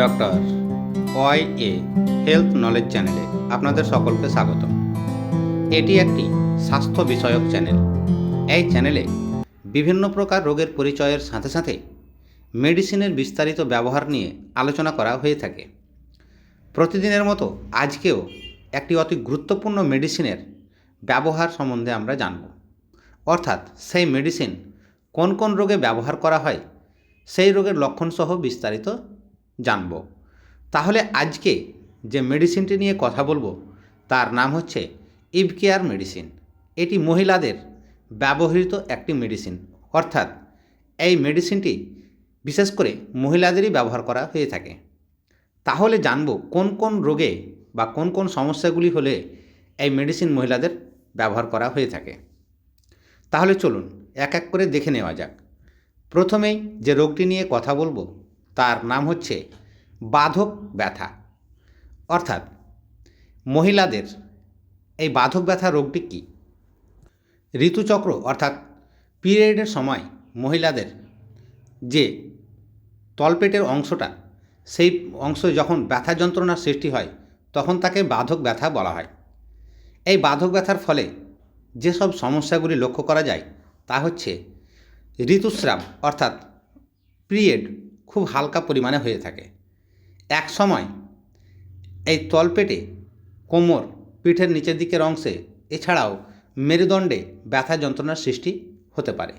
Doctor Y A health knowledge চ্যানেলে আপনাদের সকলকে স্বাগত এটি একটি স্বাস্থ্য বিষয়ক চ্যানেল। এই চ্যানেলে বিভিন্ন প্রকার রোগের পরিচয়ের সাথে সাথে মেডিসিনের বিস্তারিত ব্যবহার নিয়ে আলোচনা করা হয়ে থাকে। প্রতিদিনের মতো আজকেও একটি অতি গুরুত্বপূর্ণ মেডিসিনের ব্যবহার সম্বন্ধে আমরা জানব। অর্থাৎ সেই মেডিসিন কোন কোন রোগে ব্যবহার করা হয়, সেই রোগের লক্ষণসহ বিস্তারিত জানব। তাহলে আজকে যে মেডিসিনটি নিয়ে কথা বলব, তার নাম হচ্ছে ইভকেয়ার মেডিসিন। এটি মহিলাদের ব্যবহৃত একটি মেডিসিন। অর্থাৎ এই মেডিসিনটি বিশেষ করে মহিলাদেরই ব্যবহার করা হয়ে থাকে। তাহলে জানব কোন কোন রোগে বা কোন কোন সমস্যাগুলি হলে এই মেডিসিন মহিলাদের ব্যবহার করা হয়ে থাকে। তাহলে চলুন এক এক করে দেখে নেওয়া যাক। প্রথমেই যে রোগটি নিয়ে কথা বলব তার নাম হচ্ছে বাধক ব্যথা। অর্থাৎ মহিলাদের এই বাধক ব্যথা রোগটি কী? ঋতুচক্র অর্থাৎ পিরিয়ডের সময় মহিলাদের যে তলপেটের অংশটা, সেই অংশ যখন ব্যথা যন্ত্রণার সৃষ্টি হয়, তখন তাকে বাধক ব্যথা বলা হয়। এই বাধক ব্যথার ফলে যেসব সমস্যাগুলি লক্ষ্য করা যায়, তা হচ্ছে ঋতুস্রাব অর্থাৎ পিরিয়ড খুব হালকা পরিমাণে হয়ে থাকে। এক সময় এই তলপেটে কোমর পিঠের নিচের দিকের অংশে এছাড়াও মেরুদণ্ডে ব্যথা যন্ত্রণার সৃষ্টি হতে পারে।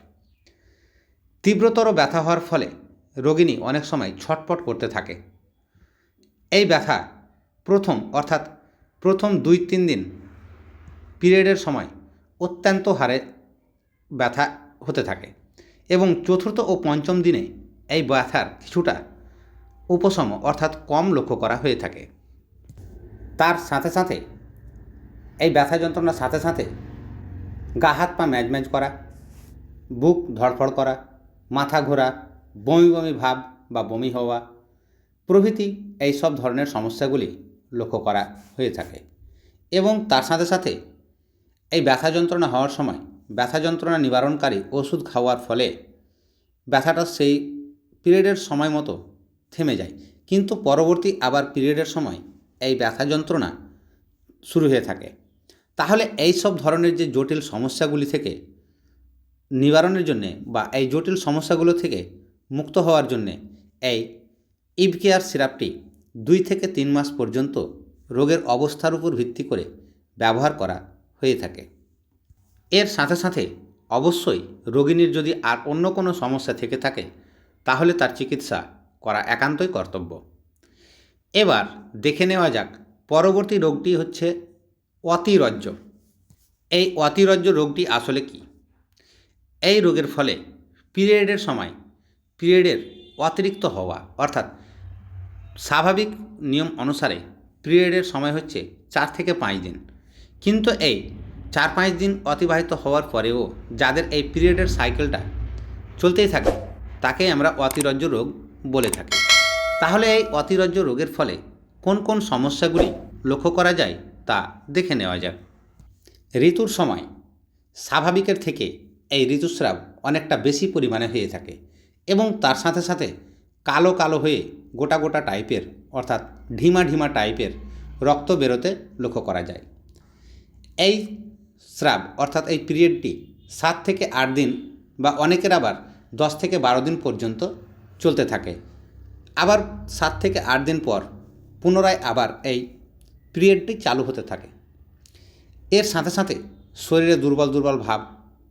তীব্রতর ব্যথা হওয়ার ফলে রোগিণী অনেক সময় ছটপট করতে থাকে। এই ব্যথা প্রথম অর্থাৎ প্রথম দুই তিন দিন পিরিয়ডের সময় অত্যন্ত হারে ব্যথা হতে থাকে এবং চতুর্থ ও পঞ্চম দিনে এই ব্যথার কিছুটা উপশম অর্থাৎ কম লক্ষ্য করা হয়ে থাকে। তার সাথে সাথে, এই ব্যথা যন্ত্রণার সাথে সাথে গা হাত পা ম্যাজ ম্যাজ করা, বুক ধড়ফড় করা, মাথা ঘোরা, বমি বমি ভাব বা বমি হওয়া, প্রভৃতি এই সব ধরনের সমস্যাগুলি লক্ষ্য করা হয়ে থাকে। এবং তার সাথে সাথে, এই ব্যথা যন্ত্রণা হওয়ার সময় ব্যথা যন্ত্রণা নিবারণকারী ওষুধ খাওয়ার ফলে ব্যথাটা সেই পিরিয়ডের সময় মতো থেমে যায়। কিন্তু পরবর্তী আবার পিরিয়ডের সময় এই ব্যথা যন্ত্রণা শুরু হয়ে থাকে। তাহলে এই সব ধরনের যে জটিল সমস্যাগুলি থেকে নিবারণের জন্যে বা এই জটিল সমস্যাগুলো থেকে মুক্ত হওয়ার জন্যে এই ইভকেয়ার সিরাপটি দুই থেকে তিন মাস পর্যন্ত রোগের অবস্থার উপর ভিত্তি করে ব্যবহার করা হয়ে থাকে। এর সাথে সাথে অবশ্যই রোগিণীর যদি আর অন্য কোনো সমস্যা থেকে থাকে তাহলে তার চিকিৎসা করা একান্তই কর্তব্য। এবার দেখে নেওয়া যাক, পরবর্তী রোগটি হচ্ছে অতিরজ্য এই অতিরজ্য রোগটি আসলে কি? এই রোগের ফলে পিরিয়ডের সময় পিরিয়ডের অতিরিক্ত হওয়া, অর্থাৎ স্বাভাবিক নিয়ম অনুসারে পিরিয়ডের সময় হচ্ছে চার থেকে পাঁচ দিন। কিন্তু এই চার পাঁচ দিন অতিবাহিত হওয়ার পরেও যাদের এই পিরিয়ডের সাইকেলটা চলতেই থাকে তাকে আমরা অতিরজ্য রোগ বলে থাকি। তাহলে এই অতিরজ্য রোগের ফলে কোন কোন সমস্যাগুলি লক্ষ্য করা যায় তা দেখে নেওয়া যাক। ঋতুর সময় স্বাভাবিকের থেকে এই ঋতুস্রাব অনেকটা বেশি পরিমাণে হয়ে থাকে এবং তার সাথে সাথে কালো কালো হয়ে গোটা গোটা টাইপের অর্থাৎ ঢিমা ঢিমা টাইপের রক্ত বেরোতে লক্ষ্য করা যায়। এই স্রাব অর্থাৎ এই পিরিয়ডটি সাত থেকে আট দিন বা অনেকের আবার দশ থেকে বারো দিন পর্যন্ত চলতে থাকে। আবার সাত থেকে আট দিন পর পুনরায় আবার এই পিরিয়ডটি চালু হতে থাকে। এর সাথে সাথে শরীরে দুর্বল দুর্বল ভাব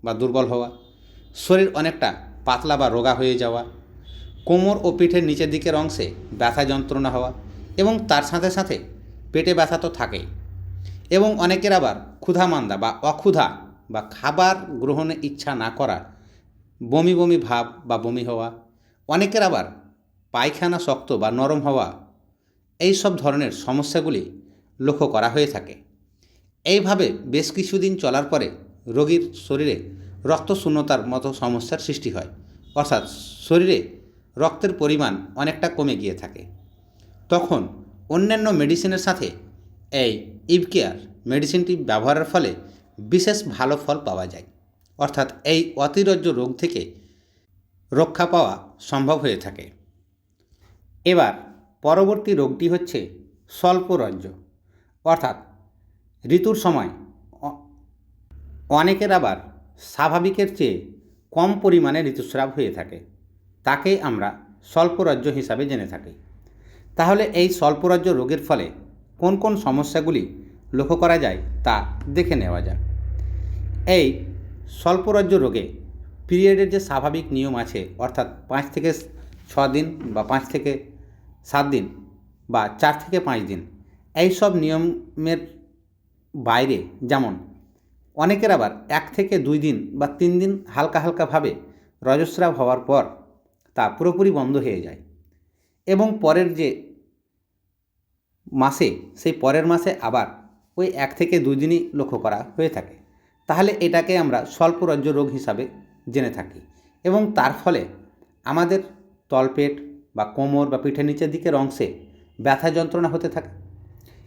বা দুর্বল হওয়া, শরীর অনেকটা পাতলা বা রোগা হয়ে যাওয়া, কোমর ও পিঠের নিচের দিকের অংশে ব্যথা যন্ত্রণা হওয়া এবং তার সাথে সাথে পেটে ব্যথা তো থাকেই। এবং অনেকের আবার ক্ষুধামান্দা বা অক্ষুধা বা খাবার গ্রহণে ইচ্ছা না করা বমি বমি ভাব বা বমি হওয়া, অনেকের আবার পায়খানা শক্ত বা নরম হওয়া, এই সব ধরনের সমস্যাগুলি লক্ষ্য করা হয়ে থাকে। এইভাবে বেশ কিছুদিন চলার পরে রোগীর শরীরে রক্তশূন্যতার মতো সমস্যার সৃষ্টি হয়। অর্থাৎ শরীরে রক্তের পরিমাণ অনেকটা কমে গিয়ে থাকে। তখন অন্যান্য মেডিসিনের সাথে এই ইভকেয়ার মেডিসিনটি ব্যবহারের ফলে বিশেষ ভালো ফল পাওয়া যায়। অর্থাৎ এই অতিরজ্য রোগ থেকে রক্ষা পাওয়া সম্ভব হয়ে থাকে। এবার পরবর্তী রোগটি হচ্ছে স্বল্পরজ্জ, অর্থাৎ ঋতুর সময় অনেকের আবার স্বাভাবিকের চেয়ে কম পরিমাণে ঋতুস্রাব হয়ে থাকে। তাকে আমরা স্বল্পরজ্জ হিসাবে জেনে থাকি। তাহলে এই স্বল্পরজ্জ রোগের ফলে কোন কোন সমস্যাগুলি লক্ষ্য করা যায় তা দেখে নেওয়া যাক। এই স্বল্পরজ্জ রোগে পিরিয়ডের যে স্বাভাবিক নিয়ম আছে, অর্থাৎ পাঁচ থেকে ছ দিন বা পাঁচ থেকে সাত দিন বা চার থেকে পাঁচ দিন, এই সব নিয়মের বাইরে যেমন অনেকের আবার এক থেকে দুই দিন বা তিন দিন হালকা হালকাভাবে রজস্রাব হওয়ার পর তা পুরোপুরি বন্ধ হয়ে যায় এবং পরের যে মাসে, সেই পরের মাসে আবার ওই এক থেকে দুই দিনই লক্ষ্য করা হয়ে থাকে। তাহলে এটাকে আমরা স্বল্পরজ্জ রোগ হিসাবে জেনে থাকি। এবং তার ফলে আমাদের তলপেট বা কোমর বা পিঠের নিচের দিকের অংশে ব্যথা যন্ত্রণা হতে থাকে।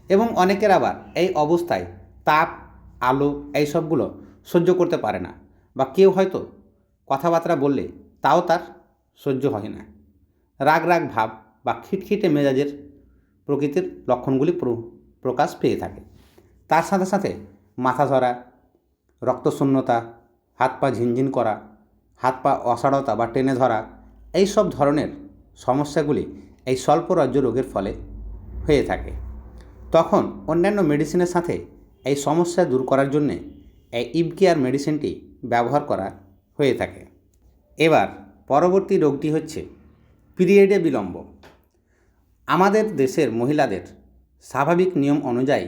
এবং অনেকের আবার এই অবস্থায় তাপ, আলো এই সবগুলো সহ্য করতে পারে না বা কেউ হয়তো কথাবার্তা বললে তাও তার সহ্য হয় না। রাগ রাগ ভাব বা খিটখিটে মেজাজের প্রকৃতির লক্ষণগুলি প্র- প্রকাশ পেয়ে থাকে। তার সাথে সাথে মাথা ধরা রক্তশূন্যতা, হাত পা ঝিনঝিন করা, হাত পা অসাড়তা বা টেনে ধরা, এই সব ধরনের সমস্যাগুলি এই স্বল্পরজ্জ রোগের ফলে হয়ে থাকে। তখন অন্যান্য মেডিসিনের সাথে এই সমস্যা দূর করার জন্যে এই ইবকেয়ার মেডিসিনটি ব্যবহার করা হয়ে থাকে। এবার পরবর্তী রোগটি হচ্ছে পিরিয়ডে বিলম্ব। আমাদের দেশের মহিলাদের স্বাভাবিক নিয়ম অনুযায়ী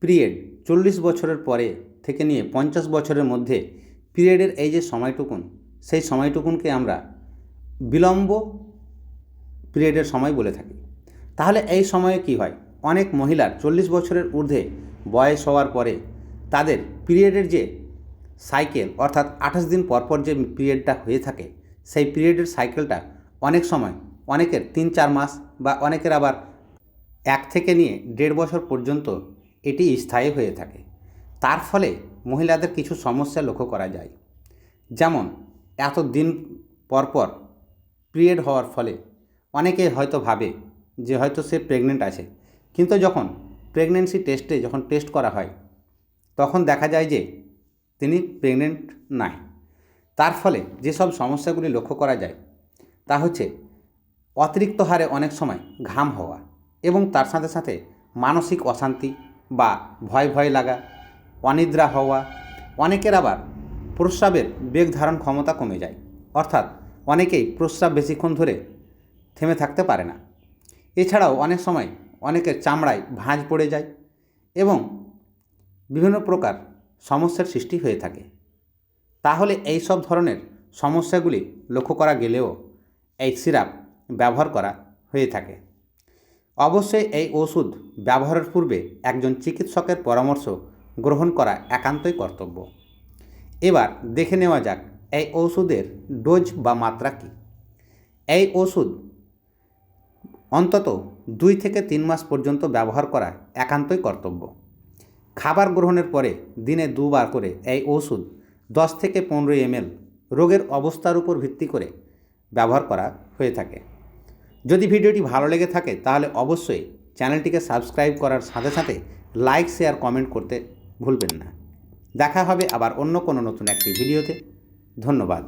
পিরিয়ড চল্লিশ বছরের পরে থেকে নিয়ে পঞ্চাশ বছরের মধ্যে পিরিয়ডের এই যে সময়টুকুন, সেই সময়টুকুনকে আমরা বিলম্ব পিরিয়ডের সময় বলে থাকি। তাহলে এই সময়ে কি হয়? অনেক মহিলার চল্লিশ বছরের ঊর্ধ্বে বয়স হওয়ার পরে তাদের পিরিয়ডের যে সাইকেল, অর্থাৎ আঠাশ দিন পর পর যে পিরিয়ডটা হয়ে থাকে, সেই পিরিয়ডের সাইকেলটা অনেক সময় অনেকের তিন চার মাস বা অনেকের আবার এক থেকে নিয়ে দেড় বছর পর্যন্ত এটি স্থায়ী হয়ে থাকে। তার ফলে মহিলাদের কিছু সমস্যা লক্ষ্য করা যায়। যেমন, এত দিন পর পর পিরিয়ড হওয়ার ফলে অনেকে হয়তো ভাবে যে হয়তো সে প্রেগনেন্ট আছে। কিন্তু যখন প্রেগনেন্সি টেস্টে যখন টেস্ট করা হয়, তখন দেখা যায় যে তিনি প্রেগনেন্ট নাই। তার ফলে যেসব সমস্যাগুলি লক্ষ্য করা যায়, তা হচ্ছে অতিরিক্ত হারে অনেক সময় ঘাম হওয়া এবং তার সাথে সাথে মানসিক অশান্তি বা ভয় ভয় লাগা অনিদ্রা হওয়া, অনেকের আবার প্রস্রাবের বেগ ধারণ ক্ষমতা কমে যায়। অর্থাৎ অনেকেই প্রস্রাব বেশিক্ষণ ধরে থেমে থাকতে পারে না। এছাড়াও অনেক সময় অনেকের চামড়ায় ভাঁজ পড়ে যায় এবং বিভিন্ন প্রকার সমস্যার সৃষ্টি হয়ে থাকে। তাহলে এই সব ধরনের সমস্যাগুলি লক্ষ্য করা গেলেও এই সিরাপ ব্যবহার করা হয়ে থাকে। অবশ্যই এই ওষুধ ব্যবহারের পূর্বে একজন চিকিৎসকের পরামর্শ গ্রহণ করা একান্তই কর্তব্য। এবার দেখে নেওয়া যাক, এই ওষুধের ডোজ বা মাত্রা কী? এই ওষুধ অন্তত দুই থেকে তিন মাস পর্যন্ত ব্যবহার করা একান্তই কর্তব্য। খাবার গ্রহণের পরে দিনে দুবার করে এই ওষুধ দশ থেকে পনেরো এমএল রোগের অবস্থার উপর ভিত্তি করে ব্যবহার করা হয়ে থাকে। যদি ভিডিওটি ভালো লেগে থাকে তাহলে অবশ্যই চ্যানেলটিকে সাবস্ক্রাইব করার সাথে সাথে লাইক, শেয়ার, কমেন্ট করতে ভুলবেন না। দেখা হবে আবার অন্য কোনো নতুন একটি ভিডিওতে। ধন্যবাদ।